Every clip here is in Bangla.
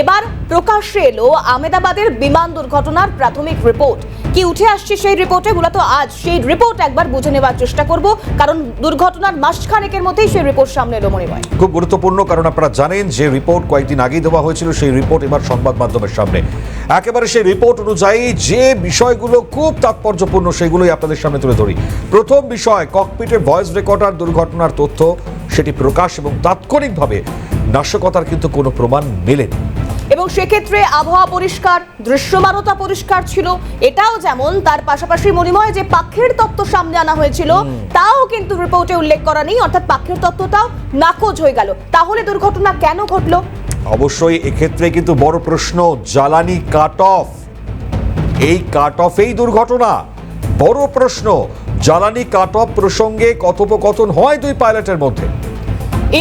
এবার প্রকাশ্যে এলো আমেদাবাদের বিমান দুর্ঘটনার প্রাথমিক রিপোর্ট। কি উঠে আসছে সেই রিপোর্টে? মূলত আজ সেই রিপোর্ট একবার বুঝে নেওয়ার চেষ্টা করব, কারণ দুর্ঘটনার মাসখানেকের মধ্যেই সেই রিপোর্ট সামনে এলো মনিময় খুব গুরুত্বপূর্ণ, কারণ আপনারা জানেন যে রিপোর্ট কয়েকদিন আগেই দেওয়া হয়েছিল, সেই রিপোর্ট এবার সংবাদ মাধ্যমের সামনে। একেবারে সেই রিপোর্ট অনুযায়ী যে বিষয়গুলো খুব তাৎপর্যপূর্ণ, সেগুলোই আপনাদের সামনে তুলে ধরি। প্রথম বিষয় ককপিটের ভয়েস রেকর্ডার দুর্ঘটনার তথ্য, সেটি প্রকাশ এবং তাৎক্ষণিকভাবে নাশকতার কিন্তু কোনো প্রমাণ মেলেনি। এবং সেক্ষেত্রে আবহাওয়া পরিষ্কার দৃশ্যমানতা পরিষ্কার ছিল। এটাও যেমন তার পাশাপাশি মনিময় যে পাখির তত্ত্ব সামনে আনা হয়েছিল তাও কিন্তু রিপোর্টে উল্লেখ করা নেই অর্থাৎ পাখির তত্ত্বটাও নাকচ হয়ে গেল। তাহলে দুর্ঘটনা কেন ঘটলো? অবশ্যই এক্ষেত্রে কিন্তু বড় প্রশ্ন জ্বালানি কাট অফ এই কাট অফেই দুর্ঘটনা। বড় প্রশ্ন জ্বালানি কাট অফ প্রসঙ্গে কথোপকথন হয় দুই পাইলটের মধ্যে।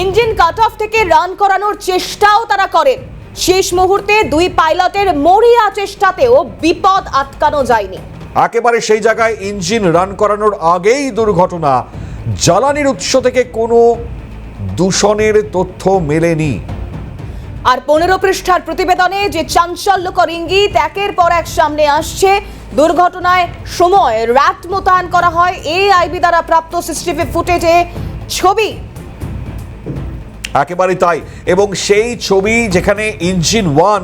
ইঞ্জিন কাট অফ থেকে রান করানোর চেষ্টাও তারা করেন। শেষ মুহূর্তে দুই পাইলটের মরিয়া চেষ্টাতেও বিপদ আটকানো যায়নি। একেবারে সেই জায়গায় ইঞ্জিন রান করানোর আগেই দুর্ঘটনা। জ্বালানির উৎস থেকে কোনো দূষণের তথ্য মেলেনি। আর পনেরো পৃষ্ঠার প্রতিবেদনে যে চাঞ্চল্যকর ইঙ্গিত একের পর এক সামনে আসছে দুর্ঘটনায় সময় র্যাট মোতায়েন করা হয় এআইবি দ্বারা প্রাপ্ত সিসিটিভি ফুটেজে। ছবি একেবারে তাই। এবং সেই ছবি যেখানে ইঞ্জিন ওয়ান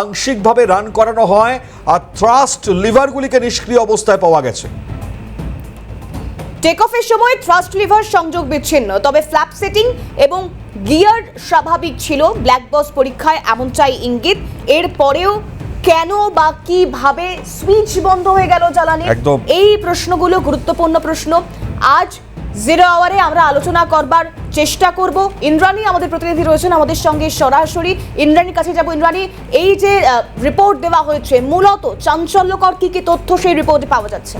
আংশিকভাবে রান করানো হয় আর থ্রাস্ট লিভারগুলিকে নিষ্ক্রিয় অবস্থায় পাওয়া গেছে। টেক অফের সময় থ্রাস্ট লিভার সংযোগ বিচ্ছিন্ন তবে ফ্ল্যাপ সেটিং এবং গিয়ার স্বাভাবিক ছিল। ব্ল্যাক বক্স পরীক্ষায় এমনটাই ইঙ্গিত। এর পরেও কেন বা কীভাবে সুইচ বন্ধ হয়ে গেল জ্বালানি। এই প্রশ্নগুলো গুরুত্বপূর্ণ প্রশ্ন। আজ জিরো আওয়ারে আমরা আলোচনা করবার চেষ্টা করব। ইন্দ্রাণী আমাদের প্রতিনিধি রয়েছেন আমাদের সঙ্গে সরাসরি। ইন্দ্রাণীর কাছে যাব। ইন্দ্রাণী, এই যে রিপোর্ট দেওয়া হয়েছে, মূলত চাঞ্চল্যকর কি কি তথ্য সেই রিপোর্টে পাওয়া যাচ্ছে?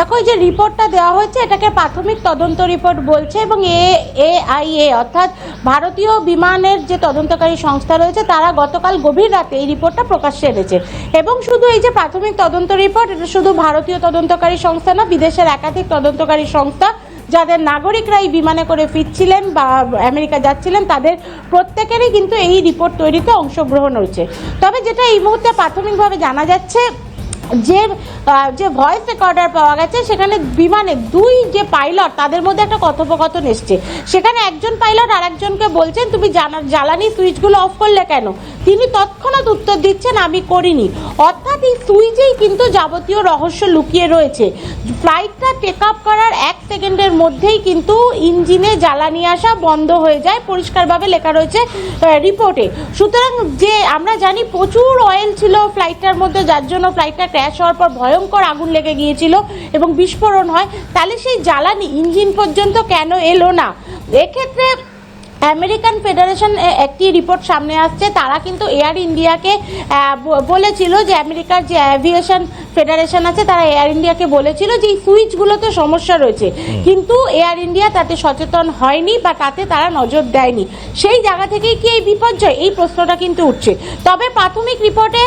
দেখো, এই যে রিপোর্টটা দেওয়া হয়েছে, এটাকে প্রাথমিক তদন্ত রিপোর্ট বলছে এবং এ এআইএ অর্থাৎ ভারতীয় বিমানের যে তদন্তকারী সংস্থা রয়েছে, তারা গতকাল গভীর রাতে এই রিপোর্টটা প্রকাশ্যে এনেছে। এবং শুধু এই যে প্রাথমিক তদন্ত রিপোর্ট এটা শুধু ভারতীয় তদন্তকারী সংস্থা না, বিদেশের একাধিক তদন্তকারী সংস্থা, যাদের নাগরিকরা এই বিমানে করে ফিরছিলেন বা আমেরিকা যাচ্ছিলেন, তাদের প্রত্যেকেরই কিন্তু এই রিপোর্ট তৈরিতে অংশগ্রহণ হয়েছে। তবে যেটা এই মুহূর্তে প্রাথমিকভাবে জানা যাচ্ছে যে যে ভয়েস রেকর্ডার পাওয়া গেছে, সেখানে বিমানে দুই যে পাইলট তাদের মধ্যে একটা কথোপকথন এসছে। সেখানে একজন পাইলট আর একজনকে বলছেন, তুমি জানা- জ্বালানি সুইচগুলো অফ করলে কেন? তিনি তৎক্ষণাৎ উত্তর দিচ্ছেন, আমি করিনি। অর্থাৎ এই সুইচেই কিন্তু যাবতীয় রহস্য লুকিয়ে রয়েছে। ফ্লাইটটা টেক আপ করার এক সেকেন্ডের মধ্যেই কিন্তু ইঞ্জিনে জ্বালানি আসা বন্ধ হয়ে যায়, পরিষ্কারভাবে লেখা রয়েছে রিপোর্টে সুতরাং যে, আমরা জানি প্রচুর অয়েল ছিল ফ্লাইটটার মধ্যে, যার জন্য ফ্লাইটটা ক্র্যাশ হওয়ার পর ভয়ঙ্কর আগুন লেগে গিয়েছিল এবং বিস্ফোরণ হয়। তাহলে সেই জ্বালানি ইঞ্জিন পর্যন্ত কেন এলো না? এক্ষেত্রে আমেরিকান ফেডারেশন একটি রিপোর্ট সামনে আসছে। তারা কিন্তু এয়ার ইন্ডিয়াকে বলেছিল যে আমেরিকার যে অ্যাভিয়েশন ফেডারেশন আছে তারা এয়ার ইন্ডিয়াকে বলেছিল যে এই সুইচগুলোতে সমস্যা রয়েছে। কিন্তু এয়ার ইন্ডিয়া তাতে সচেতন হয়নি বা তাতে তারা নজর দেয়নি। সেই জায়গা থেকেই কি এই বিপর্যয়? এই প্রশ্নটা কিন্তু উঠছে। তবে প্রাথমিক রিপোর্টে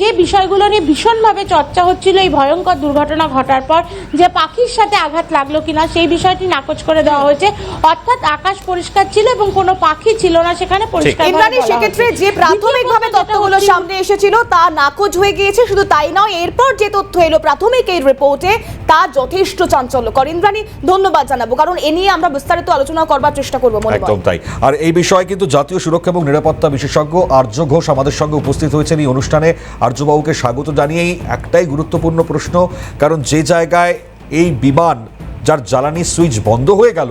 যে বিষয়গুলো নিয়ে ভীষণভাবে চর্চা হচ্ছিল এই ভয়ঙ্কর দুর্ঘটনা ঘটার পর যে পাখির সাথে আঘাত লাগল কিনা সেই বিষয়টি নাকচ করে দেওয়া হয়েছে। অর্থাৎ আকাশ পরিষ্কার ছিল এবং কোনো পাখি ছিল না সেখানে পরিষ্কার ইন্দ্রাণী সেক্ষেত্রে যে প্রাথমিকভাবে তথ্যগুলো সামনে এসেছিল তা নাকচ হয়ে গিয়েছে শুধু তাই নয় এরপর যে তথ্য এলো প্রাথমিক এই রিপোর্টে তা যথেষ্ট চাঞ্চল্য চাঞ্চল্যকর। ইন্দ্রাণী ধন্যবাদ জানাব কারণ এ নিয়ে আমরা বিস্তারিত আলোচনা করবার চেষ্টা করব মনে একদম তাই। আর এই বিষয়ে কিন্তু জাতীয় সুরক্ষা এবং নিরাপত্তা বিশেষজ্ঞ আর্য ঘোষ আমাদের সঙ্গে উপস্থিত হয়েছেন এই অনুষ্ঠানে। আর্যবাবুকে স্বাগত জানিয়েই একটাই গুরুত্বপূর্ণ প্রশ্ন কারণ যে জায়গায় এই বিমান যার জ্বালানি সুইচ বন্ধ হয়ে গেল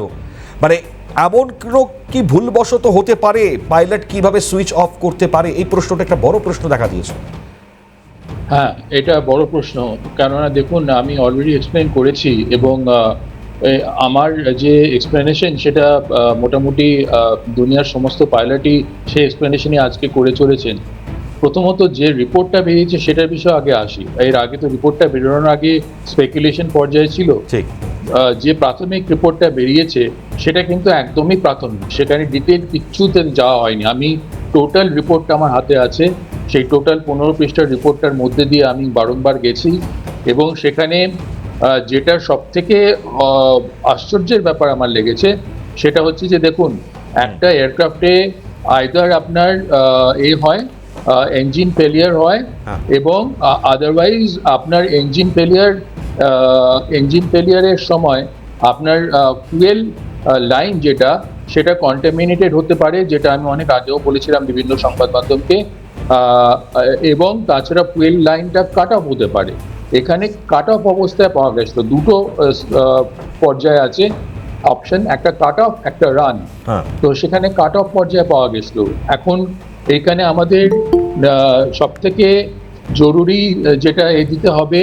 মানে এমন কি ভুলবশত হতে পারে? পাইলট কীভাবে সুইচ অফ করতে পারে? এই প্রশ্নটা একটা বড় প্রশ্ন দেখা দিয়েছে। হ্যাঁ এটা বড় প্রশ্ন। কেননা দেখুন আমি অলরেডি এক্সপ্লেন করেছি এবং আমার যে এক্সপ্লেনেশন সেটা মোটামুটি দুনিয়ার সমস্ত পাইলটই সেই এক্সপ্লেনেশনই আজকে করে চলেছেন। প্রথমত যে রিপোর্টটা বেরিয়েছে সেটার বিষয়ে আগে আসি। এর আগে তো রিপোর্টটা বেরোনোর আগে স্পেকুলেশন পর্যায়ে ছিল। ঠিক। যে প্রাথমিক রিপোর্টটা বেরিয়েছে সেটা কিন্তু একদমই প্রাথমিক। সেখানে ডিটেল কিচ্ছুতে যাওয়া হয়নি। আমি টোটাল রিপোর্টটা আমার হাতে আছে। সেই টোটাল পনেরো পৃষ্ঠার রিপোর্টটার মধ্যে দিয়ে আমি বারংবার গেছি এবং সেখানে যেটা সব থেকে আশ্চর্যের ব্যাপার আমার লেগেছে সেটা হচ্ছে যে দেখুন একটা এয়ারক্রাফটে আইদার আপনার এ হয় ইঞ্জিন ফেলিয়ার হয় হ্যাঁ। এবং আদারওয়াইজ আপনার ইঞ্জিন ফেলিয়ার ইঞ্জিন ফেলিয়ারের সময় আপনার ফুয়েল লাইন যেটা সেটা কন্টামিনেটেড হতে পারে যেটা আমি অনেক আগেও বলেছিলাম বিভিন্ন সংবাদ মাধ্যমকে। এবং তাছাড়া ফুয়েল লাইনটা কাট অফ হতে পারে। এখানে কাট অফ অবস্থায় পাওয়া গেছিল দুটো পর্যায়ে আছে। অপশন একটা কাট অফ একটা রান হ্যাঁ। তো সেখানে কাট অফ পর্যায়ে পাওয়া গেছিল। এখন এখানে আমাদের সব থেকে জরুরি যেটা এ দিতে হবে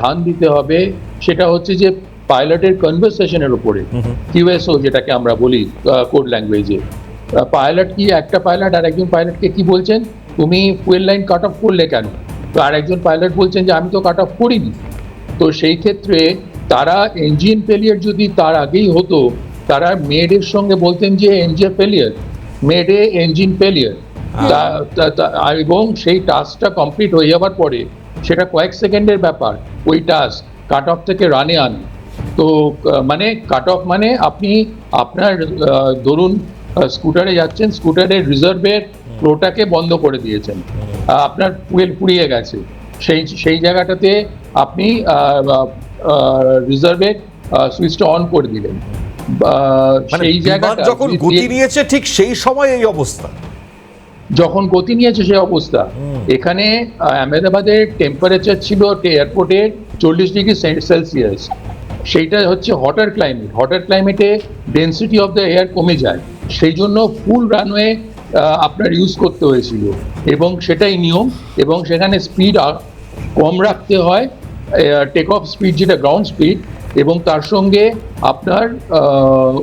ধান দিতে হবে সেটা হচ্ছে যে পাইলটের কনভারসেশনের উপরে কিউএসও যেটাকে আমরা বলি কোড ল্যাঙ্গুয়েজে পাইলট কি? একটা পাইলট আর একজন পাইলটকে কি বলছেন? তুমি ফুয়েল লাইন কাট অফ করলে কেন? তো আর একজন পাইলট বলছেন যে আমি তো কাট অফ করিনি। তো সেই ক্ষেত্রে তারা ইঞ্জিন ফেলিয়ার যদি তার আগেই হতো তারা মেডের সঙ্গে বলতেন যে engine failure mayday engine failure এবং সেই টাস্কটা কমপ্লিট হয়ে যাওয়ার পরে সেটা কয়েক সেকেন্ডের ব্যাপার ওই টাস্ক কাট অফ থেকে রানে আন। তো মানে কাট অফ মানে আপনি আপনার ধরুন স্কুটারে যাচ্ছেন স্কুটারের রিজার্ভের ফ্লোটাকে বন্ধ করে দিয়েছেন। আপনার ফুয়েল ফুরিয়ে গেছে। সেই সেই জায়গাটাতে আপনি রিজার্ভের সুইচটা অন করে দিলেন। মানে সেই জায়গাটা যখন গতি নিয়েছে ঠিক সেই সময় এই অবস্থা। যখন গতি নিয়েছে সেই অবস্থা। এখানে আহ, আহমেদাবাদের টেম্পারেচার ছিল এয়ারপোর্টে চল্লিশ ডিগ্রি সেলসিয়াস সেইটা হচ্ছে হটার ক্লাইমেট হটার ক্লাইমেটে ডেন্সিটি অফ দ্য এয়ার কমে যায়। সেই জন্য ফুল রানওয়ে আপনার ইউজ করতে হয়েছিল। এবং সেটাই নিয়ম। এবং সেখানে স্পিড কম রাখতে হয়। টেক অফ স্পিড যেটা গ্রাউন্ড স্পিড এবং তার সঙ্গে আপনার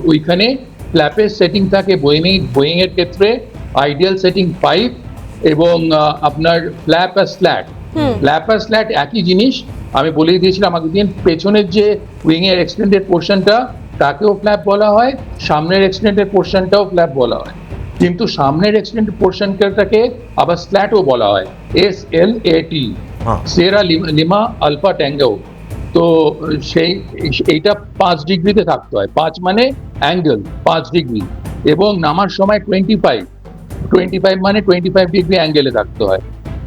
ওইখানে ফ্ল্যাপের সেটিং থাকে বোয়িং বোয়িংয়ের ক্ষেত্রে। আইডিয়াল সেটিং পাইপ এবং আপনার ফ্ল্যাপ আর স্ল্যাট ফ্ল্যাপ আর স্ল্যাট একই জিনিস আমি বলেই দিয়েছিলাম আগের দিন পেছনের যে উইং এর এক্সটেন্ডেড পোর্শনটা তাকেও ফ্ল্যাপ বলা হয় সামনের এক্সটেন্ডেড পোর্শনটাও ফ্ল্যাপ বলা হয়। কিন্তু সামনের এক্সটেন্ডেড পোর্শনটাকে আবার স্ল্যাটও বলা হয় এস এল এ টি হ্যাঁ। সেরা লিমা- লিমা আলফা ট্যাঙ্গো তো সেই এইটা পাঁচ ডিগ্রিতে থাকতে হয় পাঁচ মানে অ্যাঙ্গেল পাঁচ ডিগ্রি। এবং নামার সময় টোয়েন্টি ফাইভ টোয়েন্টি ফাইভ মানে টোয়েন্টি ফাইভ ডিগ্রি অ্যাঙ্গেলে থাকতে হয়।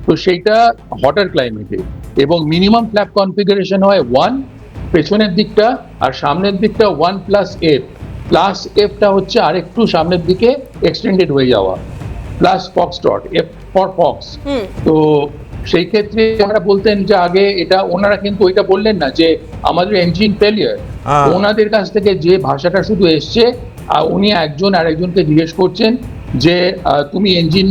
তো সেইটা হটার ক্লাইমেটে এবং মিনিমাম ফ্ল্যাপ কনফিগারেশন হয় ওয়ান পেছনের দিকটা আর সামনের দিকটা ওয়ান প্লাস এফ প্লাস এফটা হচ্ছে আরেকটু সামনের দিকে এক্সটেন্ডেড হয়ে যাওয়া। Plus fox dot F for fox তো সেই ক্ষেত্রে আমরা বলতেন যে আগে এটা ওনারা কিন্তু ওইটা বললেন না যে আমাদের ইঞ্জিন ফেলিয়ার হ্যাঁ। ওনাদের কাছ থেকে যে ভাষাটা শুধু এসছে উনি একজন আরেকজনকে জিজ্ঞেস করছেন যে আহ, তুমি ইঞ্জিন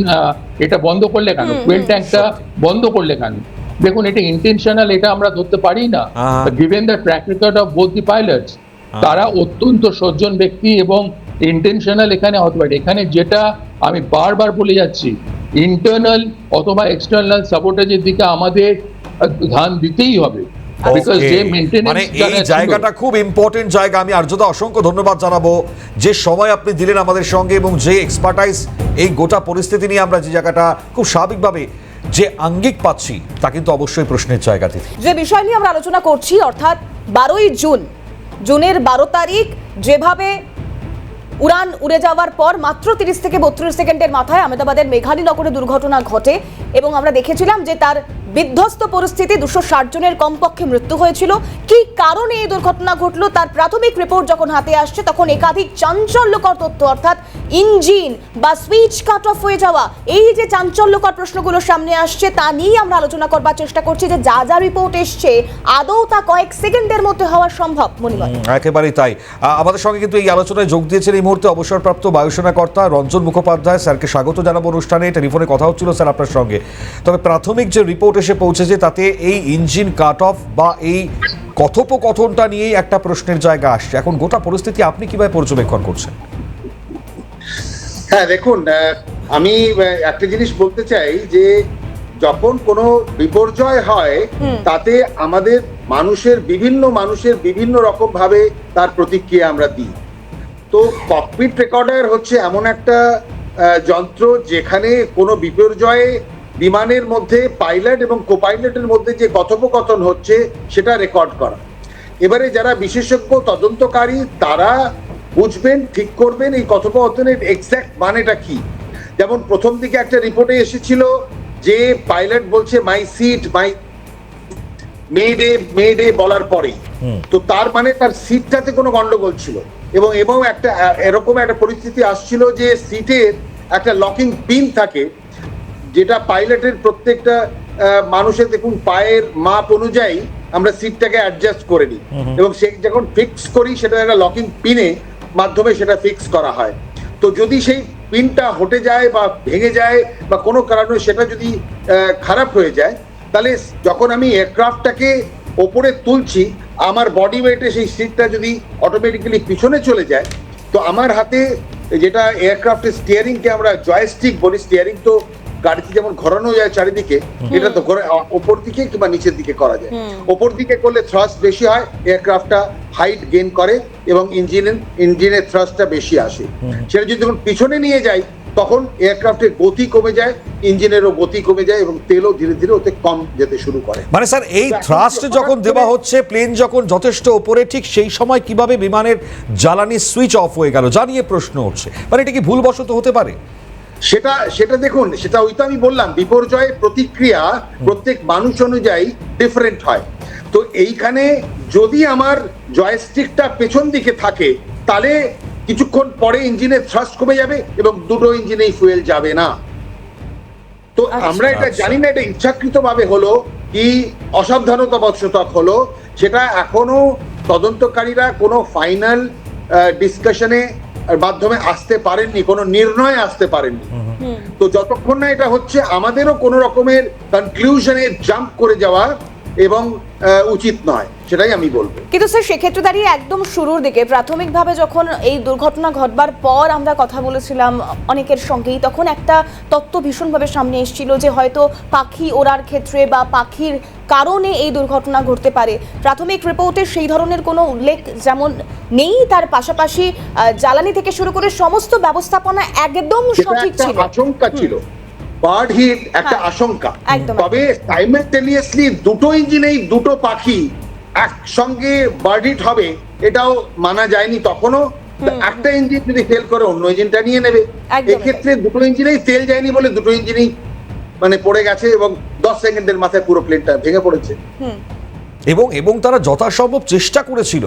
এটা বন্ধ করলে কেন? ফুয়েল ট্যাঙ্কটা বন্ধ করলে কেন? দেখুন এটা ইন্টেনশনাল এটা আমরা ধরতে পারি না। Given the track record of both the pilots তারা অত্যন্ত সজ্জন ব্যক্তি এবং ইন্টেনশনাল এখানে হতে পারে। এখানে যেটা আমি বারবার বলে যাচ্ছি ইন্টারনাল অথবা এক্সটার্নাল সাপোর্টেজের দিকে আমাদের ধ্যান দিতেই হবে। মানে এই জায়গাটা খুব ইম্পর্টেন্ট জায়গা। আমি আর্যদা অসংখ্য ধন্যবাদ জানাব। যে সময় আপনি দিলেন আমাদের সঙ্গে এবং যে এক্সপার্টাইজ এই গোটা পরিস্থিতি নিয়ে আমরা যে জায়গাটা খুব স্বাভাবিকভাবে যে আঙ্গিক পাচ্ছি তা কিন্তু অবশ্যই প্রশ্নের জায়গা থেকে যে বিষয় নিয়ে আমরা আলোচনা করছি অর্থাৎ বারোই জুন জুনের বারো তারিখ যেভাবে উড়ান উড়ে যাওয়ার পর মাত্র তিরিশ থেকে বত্রিশ সেকেন্ডের মাথায় আহমেদাবাদের মেঘালী নগরে দুর্ঘটনা ঘটে এবং আমরা দেখেছিলাম যে তার বিধ্বস্ত পরিস্থিতি, দুশো ষাট জনের কমপক্ষে মৃত্যু হয়েছিল। কি কারণে এই দুর্ঘটনা ঘটলো? তার প্রাথমিক রিপোর্ট যখন হাতে আসছে, তখন একাধিক চাঞ্চল্যকর তথ্য, অর্থাৎ ইঞ্জিন বা সুইচ কাট অফ হয়ে যাওয়া, এই যে চাঞ্চল্যকর প্রশ্নগুলো সামনে আসছে, তা নিয়ে আমরা আলোচনা করবার চেষ্টা করছি যে যা যা রিপোর্ট এসছে, আদৌ তা কয়েক সেকেন্ডের মধ্যে হওয়া সম্ভব মনিময় একেবারেই তাই। আমাদের সঙ্গে কিন্তু এই আলোচনায় যোগ দিয়েছেন এই মুহূর্তে অবসরপ্রাপ্ত বায়ুসেনা কর্তা রঞ্জন মুখোপাধ্যায়। স্যারকে স্বাগত জানাব অনুষ্ঠানে। টেলিফোনে কথা হচ্ছিল, স্যার, আপনার সঙ্গে। তবে প্রাথমিক যে রিপোর্ট এসে পৌঁছেছে তাতে এই ইঞ্জিন কাট অফ বা এই কথোপকথনটা নিয়েই একটা প্রশ্নের জায়গা আসছে। এখন গোটা পরিস্থিতি আপনি কীভাবে পর্যবেক্ষণ করছেন? হ্যাঁ দেখুন আমি একটা জিনিস বলতে চাই যে যখন কোনো বিপর্যয় হয় তাতে আমাদের মানুষের বিভিন্ন মানুষের বিভিন্ন রকম ভাবে তার প্রতিক্রিয়া আমরা দিই। তো ককপিট রেকর্ডার হচ্ছে এমন একটা যন্ত্র যেখানে কোনো বিপর্যয়ে বিমানের মধ্যে পাইলট এবং কোপাইলটের মধ্যে যে কথোপকথন হচ্ছে সেটা রেকর্ড করা। এবারে যারা বিশেষজ্ঞ তদন্তকারী তারা বুঝবেন ঠিক করবেন এই কথোপকথনের এক্স্যাক্ট মানেটা কি। যেমন প্রথম দিকে একটা রিপোর্টে এসেছিল যে পাইলট বলছে my seat my mayday mayday বলার পরেই। তো তার মানে তার সিটটাতে কোনো গন্ডগোল ছিল। এবং এবং একটা এরকম একটা পরিস্থিতি আসছিল যে সিটের একটা লকিং পিন থাকে যেটা পাইলটের প্রত্যেকটা মানুষের দেখুন পায়ের মাপ অনুযায়ী আমরা সিটটাকে অ্যাডজাস্ট করে নিই। এবং সে যখন ফিক্স করি সেটা একটা লকিং পিনে মাধ্যমে সেটা ফিক্স করা হয়। তো যদি সেই পিনটা হটে যায় বা ভেঙে যায় বা কোনো কারণে সেটা যদি খারাপ হয়ে যায় তাহলে যখন আমি এয়ারক্রাফটটাকে ওপরে তুলছি আমার বডি ওয়েটে সেই সিটটা যদি অটোমেটিক্যালি পিছনে চলে যায় তো আমার হাতে যেটা এয়ারক্রাফটের স্টিয়ারিংকে আমরা জয়স্টিক বলি স্টিয়ারিং তো গাড়িতে যেমন ঘোরানো যায় চারিদিকে এটা তো ওপর দিকে কিংবা নিচের দিকে করা যায়। ওপর দিকে করলে থ্রাস্ট বেশি হয় এয়ারক্রাফটটা হাইট গেইন করে এবং ইঞ্জিনের ইঞ্জিনের থ্রাস্টটা বেশি আসে। সেটা যদি যখন পিছনে নিয়ে যাই তখন এয়ারক্রাফটের গতি কমে যায় ইঞ্জিনেরও গতি কমে যায় এবং তেলও ধীরে ধীরে ওতে কম যেতে শুরু করে। মানে স্যার এই থ্রাস্ট যখন দেওয়া হচ্ছে প্লেন যখন যথেষ্ট ওপরে ঠিক সেই সময় কীভাবে বিমানের জ্বালানি সুইচ অফ হয়ে গেল যা নিয়ে প্রশ্ন উঠছে। মানে এটা কি ভুলবশত হতে পারে? সেটা সেটা দেখুন সেটা ওই তো আমি বললাম বিপর্যয়ের প্রতিক্রিয়া প্রত্যেক মানুষ অনুযায়ী ডিফারেন্ট হয়। তো এইখানে যদি আমার জয়স্টিকটা পেছন দিকে থাকে তাহলে কিছুক্ষণ পরে ইঞ্জিনের থ্রাস্ট কমে যাবে এবং দুটো ইঞ্জিনেই ফুয়েল যাবে না। তো আমরা এটা আচ্ছা। জানি না এটা ইচ্ছাকৃত ভাবে হলো কি অসাবধানতা বশত হলো সেটা এখনও তদন্তকারীরা কোনো ফাইনাল ডিসকাশনে মাধ্যমে আসতে পারেননি কোনো নির্ণয়ে আসতে পারেননি। তো যতক্ষণ না এটা হচ্ছে আমাদেরও কোনো রকমের কনক্লুশনে জাম্প করে যাওয়া এবং উচিত নয় সেটাই আমি বলব। কিন্তু স্যার সেক্ষেত্রে দাঁড়িয়ে একদম শুরুর দিকে প্রাথমিকভাবে যখন এই দুর্ঘটনা ঘটবার পর আমরা কথা বলেছিলাম অনেকের সঙ্গেই তখন একটা তত্ত্ব ভীষণভাবে সামনে এসেছিল যে হয়তো পাখি ওড়ার ক্ষেত্রে বা পাখির কারণে এই দুর্ঘটনা ঘটতে পারে। প্রাথমিক রিপোর্টে সেই ধরনের কোনো উল্লেখ যেমন নেই তার পাশাপাশি জ্বালানি থেকে শুরু করে সমস্ত ব্যবস্থাপনা একদম সঠিক ছিল। আশঙ্কা ছিল। বার্ড হিট একটা হ্যাঁ, আশঙ্কা। তবে সাইমেন্টেনিয়াসলি দুটো ইঞ্জিনেই দুটো পাখি একসঙ্গে বার্ড হিট হবে এটাও মানা যায়নি তখনও। একটা ইঞ্জিন যদি ফেল করে অন্য ইঞ্জিনটা নিয়ে নেবে। এক্ষেত্রে দুটো ইঞ্জিনেই তেল যায়নি বলে দুটো ইঞ্জিনই মানে পড়ে গেছে এবং দশ সেকেন্ডের মাথায় পুরো প্লেনটা ভেঙে পড়েছে। এবং এবং তারা যথাসম্ভব চেষ্টা করেছিল।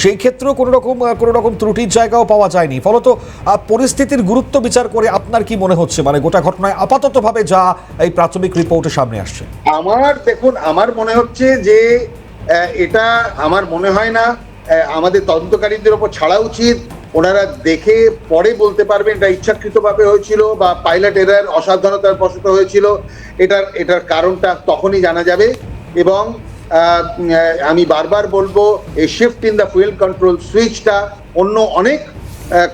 সেই ক্ষেত্রেও কোনো রকম কোনো রকম ত্রুটির জায়গাও পাওয়া যায়নি। ফলত পরিস্থিতির গুরুত্ব বিচার করে আপনার কি মনে হচ্ছে? মানে গোটা ঘটনায় আপাততভাবে যা এই প্রাথমিক রিপোর্টে সামনে আসছে। আমার, দেখুন, আমার মনে হচ্ছে যে এটা আমার মনে হয় না। আমাদের তদন্তকারীদের ওপর ছাড়া উচিত। ওনারা দেখে পরে বলতে পারবেন, এটা ইচ্ছাকৃতভাবে হয়েছিল বা পাইলট এরার অসাবধানতার বশত হয়েছিল। এটার এটার কারণটা তখনই জানা যাবে এবং আমি বারবার বলব, এই shift in the fuel control সুইচটা অন্য অনেক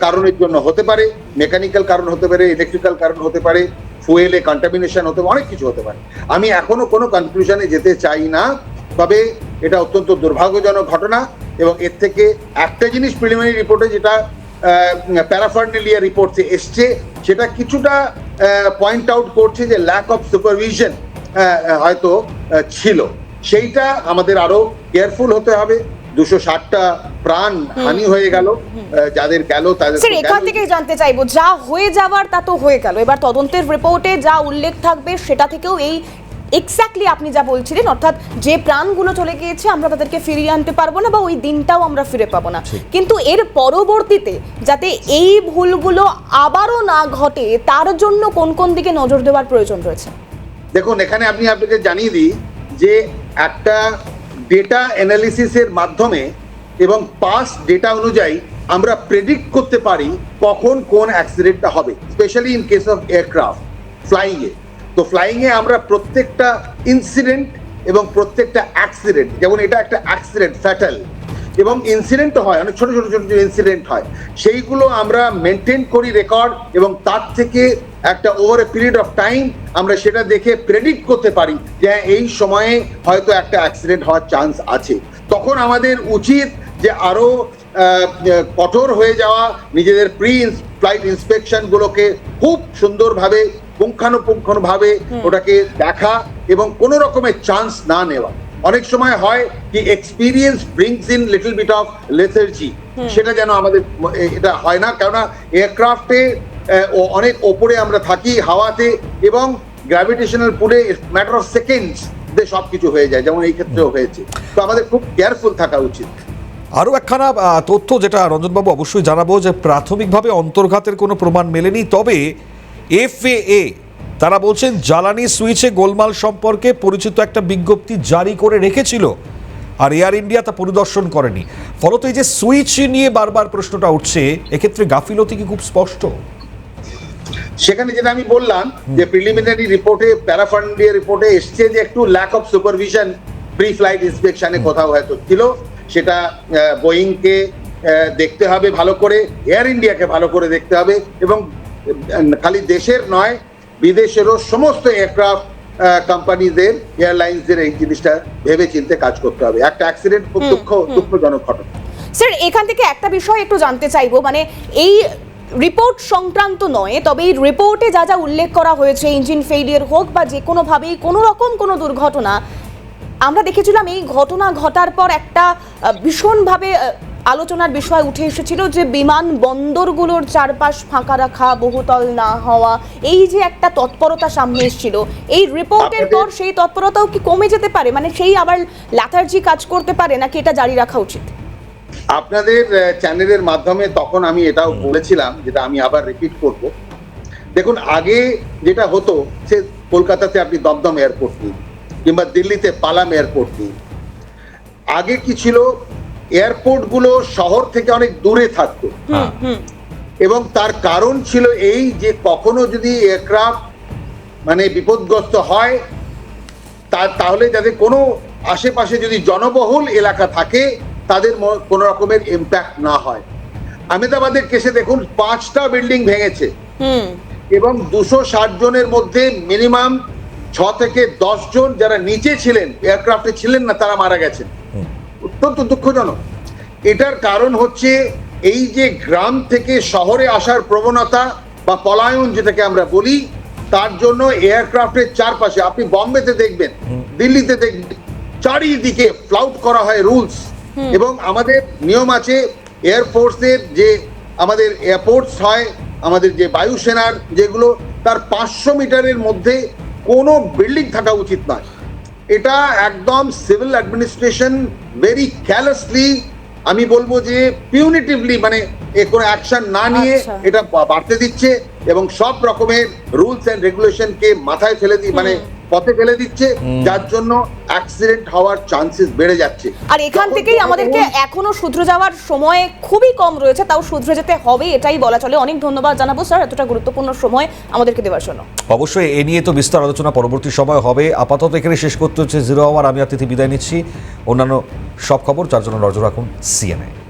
কারণের জন্য হতে পারে মেকানিক্যাল কারণ হতে পারে ইলেকট্রিক্যাল কারণ হতে পারে ফুয়েলে কন্টামিনেশন হতে, অনেক কিছু হতে পারে। আমি এখনও কোনো কনক্লুশনে যেতে চাই না, তবে এটা অত্যন্ত দুর্ভাগ্যজনক ঘটনা এবং এর থেকে একটা জিনিস প্রিলিমিনারি রিপোর্টে যেটা প্যারাফার্নেলিয়া রিপোর্টে এসছে, সেটা কিছুটা পয়েন্ট আউট করছে যে ল্যাক অফ সুপারভিশন হয়তো ছিল। সেইটা আমাদের আরও কেয়ারফুল হতে হবে। দুশো ষাটটা প্রাণ হানি হয়ে গেল। যাদের গেল তাদের স্যার এখান। থেকেই জানতে চাইব যা হয়ে যাওয়ার তা তো হয়ে গেল। এবার তদন্তের রিপোর্টে যা উল্লেখ থাকবে সেটা থেকেও এই এক্স্যাক্টলি আপনি যা বলছিলেন অর্থাৎ যে প্রাণগুলো চলে গিয়েছে আমরা তাদেরকে ফিরিয়ে আনতে পারব না বা ওই দিনটাও আমরা ফিরে পাবো না। কিন্তু এর পরবর্তীতে যাতে এই ভুলগুলো আবারও না ঘটে তার জন্য কোন কোন দিকে নজর দেওয়ার প্রয়োজন রয়েছে? দেখুন এখানে আপনি আপনাকে জানিয়ে দিই যে একটা ডেটা অ্যানালিসিসের মাধ্যমে এবং পাস ডেটা অনুযায়ী আমরা প্রেডিক্ট করতে পারি কখন কোন অ্যাক্সিডেন্টটা হবে specially in case of aircraft ফ্লাইংয়ে তো ফ্লাইংয়ে আমরা প্রত্যেকটা ইনসিডেন্ট এবং প্রত্যেকটা অ্যাক্সিডেন্ট যেমন এটা একটা অ্যাক্সিডেন্ট ফ্যাটাল এবং ইনসিডেন্ট হয়, অনেক ছোট ছোট ছোট ইনসিডেন্ট হয়। সেইগুলো আমরা মেনটেন করি রেকর্ড এবং তার থেকে একটা over a period of time আমরা সেটা দেখে প্রেডিক্ট করতে পারি যে হ্যাঁ, এই সময়ে হয়তো একটা অ্যাক্সিডেন্ট হওয়ার চান্স আছে। তখন আমাদের উচিত যে আরও আহ, কঠোর হয়ে যাওয়া নিজেদের প্রি ফ্লাইট ইন্সপেকশন গুলোকে খুব সুন্দরভাবে পুঙ্খানুপুঙ্খানুভাবে ওটাকে দেখা এবং কোনো রকমের চান্স না নেওয়া। অনেক সময় হয় কি experience brings in little bit of lethargy সেটা যেন আমাদের এটা হয় না। কেননা এয়ারক্রাফটে অনেক ওপরে আমরা থাকি হাওয়াতে এবং গ্র্যাভিটেশনাল পুলে ম্যাটার অফ সেকেন্ডস দিয়ে সব কিছু হয়ে যায় যেমন এই ক্ষেত্রেও হয়েছে। তো আমাদের খুব কেয়ারফুল থাকা উচিত। আরও একখানা তথ্য যেটা রঞ্জনবাবু অবশ্যই জানাব যে প্রাথমিকভাবে অন্তর্ঘাতের কোনো প্রমাণ মেলেনি তবে এফএএ তারা বলছেন জ্বালানি সুইচে গোলমাল সম্পর্কে পরিচিত একটা বিজ্ঞপ্তি জারি করে রেখেছিল আর এয়ার ইন্ডিয়া তা পরিদর্শন করেনি। ফলত এই যে সুইচ নিয়ে বারবার প্রশ্নটা উঠছে এক্ষেত্রে গাফিলতি কি খুব স্পষ্ট? সেখানে যেটা আমি বললাম যে প্রিলিমিনারি রিপোর্টে প্যারাফান্ডিয়া রিপোর্টে এসছে যে একটু lack of supervision pre flight ইন্সপেকশনে কোথাও হয়তো ছিল। সেটা বোয়িংকে দেখতে হবে ভালো করে এয়ার ইন্ডিয়াকে ভালো করে দেখতে হবে এবং খালি দেশের নয় বিদেশেরও সমস্ত এয়ারক্রাফট কোম্পানিদের এয়ারলাইন্সদের এই জিনিসটা ভেবে চিন্তে কাজ করতে হবে। একটা অ্যাক্সিডেন্ট খুব দুঃখ দুঃখজনক ঘটনা। স্যার এখান থেকে একটা বিষয় একটু জানতে চাইব মানে এই রিপোর্ট সংক্রান্ত নয় তবে এই রিপোর্টে যা যা উল্লেখ করা হয়েছে ইঞ্জিন ফেলিয়ার হোক বা যে কোনোভাবেই কোনো রকম কোনো দুর্ঘটনা আমরা দেখেছিলাম এই ঘটনা ঘটার পর একটা ভীষণভাবে আলোচনার বিষয় উঠে এসেছিল যে বিমান বন্দরগুলোর চারপাশ ফাঁকা রাখা বহুতল না হওয়া এই যে একটা তৎপরতা সামনে এসেছিল এই রিপোর্টের পর সেই তৎপরতাও কি কমে যেতে পারে? মানে সেই আবার ল্যাথার্জি কাজ করতে পারে নাকি এটা জারি রাখা উচিত? আপনাদের চ্যানেলের মাধ্যমে তখন আমি এটাও বলেছিলাম যেটা আমি আবার রিপিট করব। দেখুন আগে যেটা হতো সে কলকাতাতে আপনি দমদম এয়ারপোর্ট নিন কিংবা দিল্লিতে পালাম এয়ারপোর্ট নিন। আগে কি ছিল এয়ারপোর্টগুলো শহর থেকে অনেক দূরে থাকতো। এবং তার কারণ ছিল এই যে কখনো যদি এয়ারক্রাফট মানে বিপদগ্রস্ত হয় তা তাহলে যাতে কোনো আশেপাশে যদি জনবহুল এলাকা থাকে তাদের কোনো রকমের ইম্প্যাক্ট না হয়। আহমেদাবাদের কেসে দেখুন পাঁচটা বিল্ডিং ভেঙেছে। এবং দুশো ষাট জনের মধ্যে মিনিমাম ছ থেকে দশ জন যারা নিচে ছিলেন এয়ারক্রাফটে ছিলেন না তারা মারা গেছেন। অত্যন্ত দুঃখজনক। এটার কারণ হচ্ছে এই যে গ্রাম থেকে শহরে আসার প্রবণতা বা পলায়ন যেটাকে আমরা বলি তার জন্য এয়ারক্রাফটের চারপাশে আপনি বম্বেতে দেখবেন দিল্লিতে দেখবেন চারিদিকে ফ্লাউট করা হয় রুলস এবং আমাদের নিয়ম আছে এয়ারফোর্সের যে আমাদের এয়ারপোর্টস হয় আমাদের যে বায়ুসেনার যেগুলো তার পাঁচশো মিটারের মধ্যে কোনো বিল্ডিং থাকা উচিত নয়। এটা একদম সিভিল অ্যাডমিনিস্ট্রেশন ভেরি ক্যালেসলি আমি বলব যে পিউনিটিভলি মানে এ কোনো অ্যাকশন না নিয়ে আচ্ছা। এটা বাড়তে দিচ্ছে এবং সব রকমের রুলস অ্যান্ড রেগুলেশনকে মাথায় ফেলে দি মানে পথে ফেলে দিচ্ছে যার জন্য অ্যাক্সিডেন্ট হওয়ার চান্সেস বেড়ে যাচ্ছে। আর এখান থেকেই আমাদেরকে এখনও শুধরে যাওয়ার সময় খুবই কম রয়েছে তাও শুধরে যেতে হবে এটাই বলা চলে। অনেক ধন্যবাদ জানাব স্যার এতটা গুরুত্বপূর্ণ সময় আমাদেরকে দেওয়ার জন্য। অবশ্যই এ নিয়ে তো বিস্তার আলোচনা পরবর্তী সময় হবে। আপাতত এখানে শেষ করতে হচ্ছে জিরো আওয়ার আমি অতিথি বিদায় নিচ্ছি। অন্যান্য সব খবর যার জন্য নজর রাখুন সিএনআই